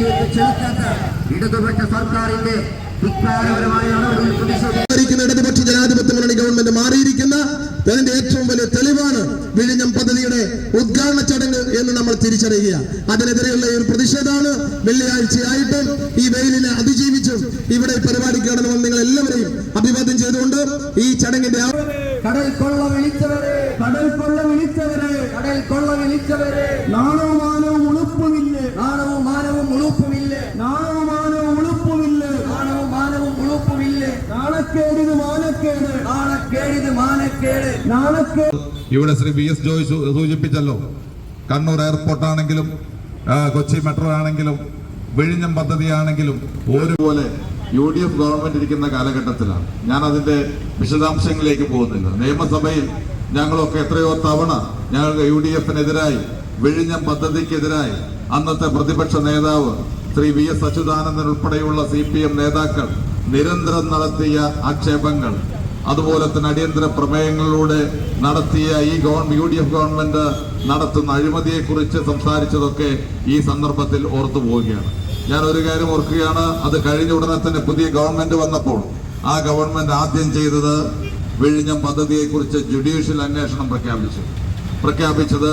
നടപടിയിലേക്ക് ക്ഷണിക്കാത്ത ഇടതുപക്ഷ സർക്കാരിന്റെ ധിക്കാരപരമായ നടപടിയിൽ പ്രതിഷേധിച്ച് ഭരിക്കുന്ന ഇടതുപക്ഷ ജനാധിപത്യ മുന്നണി ഗവൺമെന്റ് മാറിയിരിക്കുന്ന അതിന്റെ ഏറ്റവും വലിയ തെളിവാണ് വിഴിഞ്ഞം പദ്ധതിയുടെ ഉദ്ഘാടന ചടങ്ങ് എന്ന് നമ്മൾ തിരിച്ചറിയുക. അതിനെതിരെയുള്ള ഈ ഒരു പ്രതിഷേധമാണ് വെള്ളിയാഴ്ചയായിട്ടും ഈ വെയിലിനെ അതിജീവിച്ചും ഇവിടെ പരിപാടി പരിപാടിക്ക് കടന്നു നിങ്ങൾ എല്ലാവരെയും അഭിവാദ്യം ചെയ്തുകൊണ്ട് ഈ ചടങ്ങിന്റെ കടൽ കൊള്ള വിളിച്ചവരെ കടൽ കൊള്ള വിളിച്ചവരെ കടൽ കൊള്ള വിളിച്ചവരെ നാണവും നാണക്കേടിത് മാനക്കേട്. നാണക്കേടിത് മാനക്കേട്. നാണക്കേട്. ഇവിടെ ശ്രീ വി എസ് ജോയ് സൂചിപ്പിച്ചല്ലോ. കണ്ണൂർ എയർപോർട്ട് ആണെങ്കിലും കൊച്ചി മെട്രോ ആണെങ്കിലും വിഴിഞ്ഞം പദ്ധതിയാണെങ്കിലും ഒരുപോലെ യു ഡി എഫ് ഗവൺമെന്റ് ഇരിക്കുന്ന കാലഘട്ടത്തിലാണ്. ഞാൻ അതിന്റെ വിശദാംശങ്ങളിലേക്ക് പോകുന്നില്ല. നിയമസഭയിൽ ഞങ്ങളൊക്കെ എത്രയോ തവണ ഞങ്ങൾക്ക് യു ഡി എഫിനെതിരായി വിഴിഞ്ഞം പദ്ധതിക്കെതിരായി അന്നത്തെ പ്രതിപക്ഷ നേതാവ് ശ്രീ വി എസ് അച്യുതാനന്ദൻ ഉൾപ്പെടെയുള്ള സി പി എം നേതാക്കൾ നിരന്തരം നടത്തിയ ആക്ഷേപങ്ങൾ അതുപോലെ തന്നെ അടിയന്തര പ്രമേയങ്ങളിലൂടെ നടത്തിയ ഈ government U D F government നടത്തുന്ന അഴിമതിയെക്കുറിച്ച് സംസാരിച്ചതൊക്കെ ഈ സന്ദർഭത്തിൽ ഓർത്തു പോവുകയാണ്. ഞാൻ ഒരു കാര്യം ഓർക്കുകയാണ് അത് കഴിഞ്ഞ ഉടനെ തന്നെ പുതിയ ഗവൺമെന്റ് വന്നപ്പോൾ ആ ഗവൺമെന്റ് ആദ്യം ചെയ്തത് വിഴിഞ്ഞം പദ്ധതിയെക്കുറിച്ച് ജുഡീഷ്യൽ അന്വേഷണം പ്രഖ്യാപിച്ചു. പ്രഖ്യാപിച്ചത്